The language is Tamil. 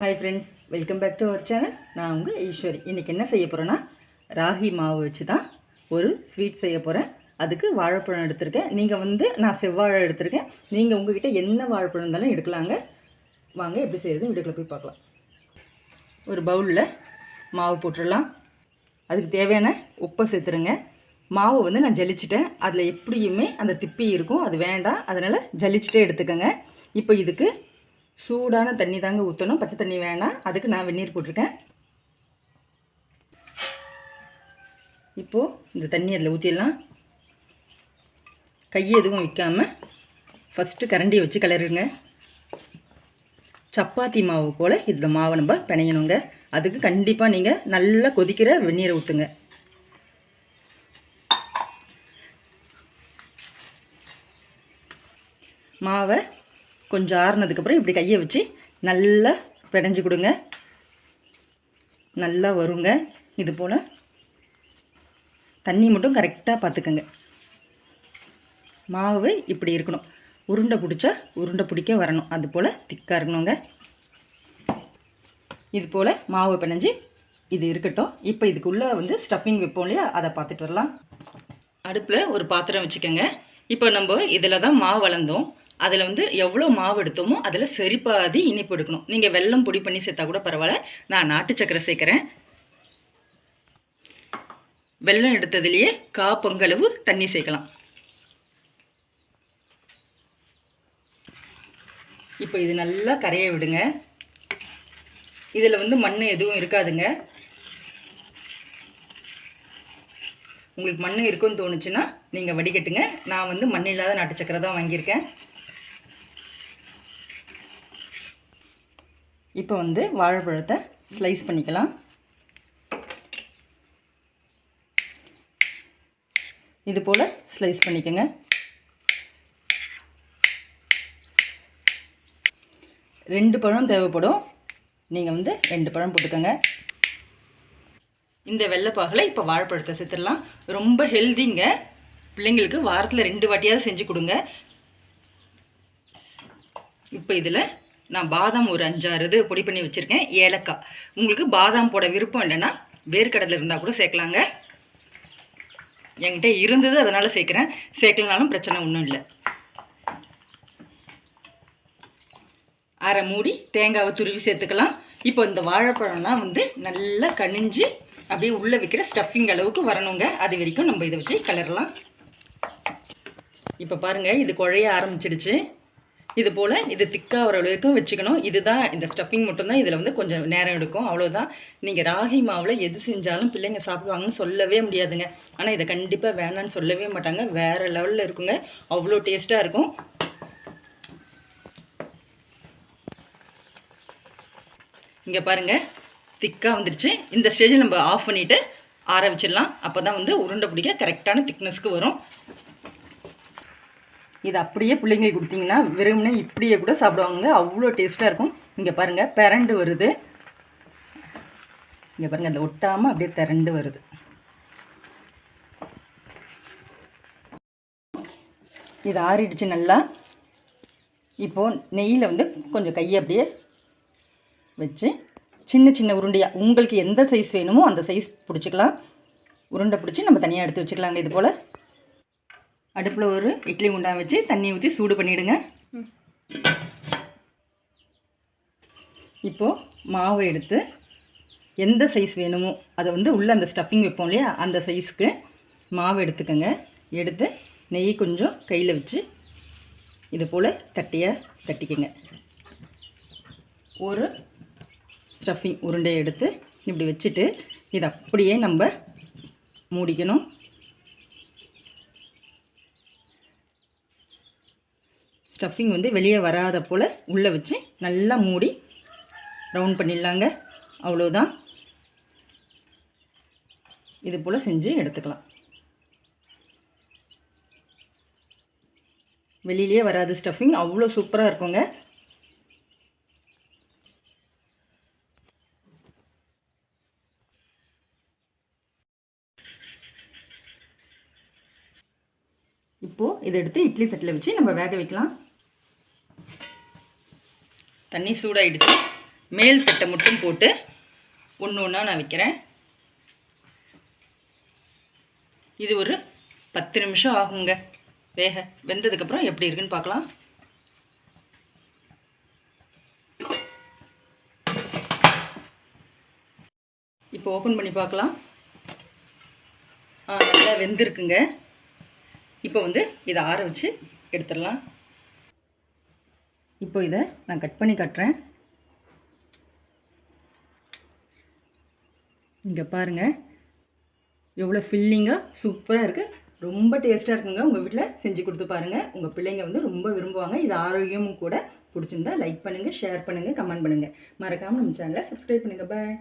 Hi friends welcome back to our channel நான் உங்கள் ஈஸ்வரி. இன்றைக்கி என்ன செய்ய போகிறேன்னா ராகி மாவு வச்சு தான் ஒரு ஸ்வீட் செய்ய போகிறேன் அதுக்கு வாழைப்பழம் எடுத்திருக்கேன். நீங்கள் வந்து நான் செவ்வாழை எடுத்திருக்கேன். நீங்கள் உங்ககிட்ட என்ன வாழைப்பழம் இருந்தாலும் எடுக்கலாங்க. வாங்க எப்படி செய்கிறது வீடுக்குள்ளே போய் பார்க்கலாம். ஒரு பவுலில் மாவு போட்டுடலாம். அதுக்கு தேவையான உப்பை சேர்த்துருங்க. மாவு வந்து நான் ஜலிச்சிட்டேன். அதில் எப்படியுமே அந்த திப்பி இருக்கும். அது வேண்டாம். அதனால் ஜலிச்சிட்டே எடுத்துக்கோங்க. இப்போ இதுக்கு சூடான தண்ணி தாங்க ஊற்றணும் பச்சை தண்ணி வேணாம். அதுக்கு நான் வெந்நீர் போட்டிருக்கேன். இப்போது இந்த தண்ணி அதில் ஊற்றிடலாம் கையை எதுவும் வைக்காமல் ஃபஸ்ட்டு கரண்டியை வச்சு கிளறுங்க சப்பாத்தி மாவு போல் இந்த மாவை நம்ம பிணையணுங்க. அதுக்கு கண்டிப்பாக நீங்கள் நல்லா கொதிக்கிற வெந்நீரை ஊற்றுங்க மாவை கொஞ்சம் ஆறுனதுக்கப்புறம் இப்படி கையை வச்சு நல்லா பிணைஞ்சு கொடுங்க. நல்லா வருங்க. இது போல் தண்ணி மட்டும் கரெக்டாக பார்த்துக்கங்க. மாவு இப்படி இருக்கணும். உருண்டை பிடிச்சா உருண்டை பிடிக்க வரணும். அது போல் திக்காக இருக்கணுங்க. இது போல் மாவு பிணைஞ்சு இது இருக்கட்டும். இப்போ இதுக்குள்ளே வந்து ஸ்டஃபிங் வைப்போம் இல்லையா? அதை பார்த்துட்டு வரலாம். அடுப்பில் ஒரு பாத்திரம் வச்சுக்கோங்க. இப்போ நம்ம இதில் தான் மாவு வளர்ந்தோம். அதில் வந்து எவ்வளோ மாவு எடுத்தோமோ அதில் சரிபாதி இனிப்பு எடுக்கணும். நீங்கள் வெல்லம் பொடி பண்ணி சேர்த்தா கூட பரவாயில்ல. நான் நாட்டு சக்கரை சேர்க்குறேன். வெல்லம் எடுத்ததுலேயே கா பொங்கலவு தண்ணி சேர்க்கலாம். இப்போ இது நல்லா கரைய விடுங்க. இதில் வந்து மண் எதுவும் இருக்காதுங்க. உங்களுக்கு மண் இருக்குன்னு தோணுச்சுன்னா நீங்கள் வடிகட்டுங்க. நான் வந்து மண் இல்லாத நாட்டு சக்கரை தான் வாங்கியிருக்கேன். இப்போ வந்து வாழைப்பழத்தை ஸ்லைஸ் பண்ணிக்கலாம். இது போல் ஸ்லைஸ் பண்ணிக்கோங்க. ரெண்டு பழம் தேவைப்படும். நீங்கள் வந்து ரெண்டு பழம் போட்டுக்கோங்க. இந்த வெள்ளைப்பாகில் இப்போ வாழைப்பழத்தை சேர்த்துடலாம் ரொம்ப ஹெல்திங்க பிள்ளைங்களுக்கு வாரத்தில் ரெண்டு வாட்டியாவது செஞ்சு கொடுங்க. இப்போ இதில் நான் பாதாம் ஒரு அஞ்சாறு இது பொடி பண்ணி வச்சுருக்கேன். ஏலக்காய். உங்களுக்கு பாதாம் போட விருப்பம் இல்லைன்னா வேர்க்கடலை இருந்தால் கூட சேர்க்கலாங்க. என்கிட்ட இருந்தது அதனால் சேர்க்குறேன். சேர்க்கலனாலும் பிரச்சனை ஒன்றும் இல்லை. அரை மூடி தேங்காவை துருவி சேர்த்துக்கலாம். இப்போ இந்த வாழைப்பழம்லாம் வந்து நல்லா கனிஞ்சு அப்படியே உள்ளே வைக்கிற ஸ்டஃபிங் அளவுக்கு வரணுங்க. அது வரைக்கும் நம்ம இதை வச்சு கலரலாம் இப்போ பாருங்கள் இது குழைய ஆரம்பிச்சிடுச்சு. இது போல் இது திக்காக வர வரைக்கும் வச்சுக்கணும். இதுதான் இந்த ஸ்டஃபிங் மட்டும்தான் இதில் வந்து கொஞ்சம் நேரம் எடுக்கும். அவ்வளோதான் நீங்கள் ராகி மாவில் எது செஞ்சாலும் பிள்ளைங்க சாப்பிடுவாங்கன்னு சொல்லவே முடியாதுங்க. ஆனால் இதை கண்டிப்பாக வேணான்னு சொல்லவே மாட்டாங்க. வேறு லெவலில் இருக்குங்க. அவ்வளோ டேஸ்ட்டாக இருக்கும். இங்கே பாருங்கள் திக்காக வந்துடுச்சு இந்த ஸ்டேஜை நம்ம ஆஃப் பண்ணிவிட்டு ஆற வச்சிடலாம். அப்போ தான் வந்து உருண்டை பிடிக்க கரெக்டான திக்னஸ்க்கு வரும். இது அப்படியே பிள்ளைங்களுக்கு கொடுத்தீங்கன்னா வெறுமனே இப்படியே கூட சாப்பிடுவாங்க அவ்வளோ டேஸ்ட்டாக இருக்கும். இங்கே பாருங்கள் பிறண்டு வருது. இங்கே பாருங்கள் அந்த ஒட்டாமல் அப்படியே திரண்டு வருது. இது ஆறிடுச்சு நல்லா. இப்போது நெய்யில் வந்து கொஞ்சம் கையை அப்படியே வச்சு சின்ன சின்ன உருண்டையாக உங்களுக்கு எந்த சைஸ் வேணுமோ அந்த சைஸ் பிடிச்சிக்கலாம். உருண்டை பிடிச்சி நம்ம தனியாக எடுத்து வச்சுக்கலாங்க இது போல். அடுப்பில் ஒரு இட்லி குண்டான் வச்சு தண்ணி ஊற்றி சூடு பண்ணிவிடுங்க இப்போது மாவு எடுத்து எந்த சைஸ் வேணுமோ அதை வந்து உள்ளே அந்த ஸ்டஃபிங் வைப்போம் இல்லையா? அந்த சைஸ்க்கு மாவு எடுத்துக்கோங்க. எடுத்து நெய் கொஞ்சம் கையில் வச்சு இது போல் தட்டியாக தட்டிக்கங்க. ஒரு ஸ்டஃபிங் உருண்டையை எடுத்து இப்படி வச்சுட்டு இதை அப்படியே நம்ம மூடிக்கணும். ஸ்டஃபிங் வந்து வெளியே வராத போல் உள்ளே வச்சு நல்லா மூடி ரவுண்ட் பண்ணிடலாங்க. அவ்வளோதான் இது போல் செஞ்சு எடுத்துக்கலாம். வெளியிலே வராது ஸ்டஃபிங் அவ்வளோ சூப்பராக இருக்குங்க. இப்போது இதை எடுத்து இட்லி தட்டில் வச்சு நம்ம வேக வைக்கலாம். தண்ணி சூடாகிடுச்சு மேல் தட்டை மட்டும் போட்டு ஒன்று ஒன்றா நான் வைக்கிறேன். இது ஒரு பத்து நிமிஷம் ஆகுங்க. வேக. வெந்ததுக்கப்புறம் எப்படி இருக்குன்னு பார்க்கலாம். இப்போ ஓப்பன் பண்ணி பார்க்கலாம். நல்லா வெந்திருக்குங்க. இப்போ வந்து இதை ஆற வச்சு எடுத்துடலாம். இப்போ இதை நான் கட் பண்ணி கட்டுறேன். இங்கே பாருங்கள் எவ்வளோ ஃபில்லிங்காக சூப்பராக இருக்குது ரொம்ப டேஸ்ட்டாக இருக்குங்க. உங்கள் வீட்டில் செஞ்சு கொடுத்து பாருங்கள் உங்கள் பிள்ளைங்க வந்து ரொம்ப விரும்புவாங்க. இது ஆரோக்கியமும் கூட பிடிச்சிருந்தா லைக் பண்ணுங்கள் ஷேர் பண்ணுங்கள் கமெண்ட் பண்ணுங்கள் மறக்காமல் நம்ம சேனலை சப்ஸ்கிரைப் பண்ணுங்கள் பாய்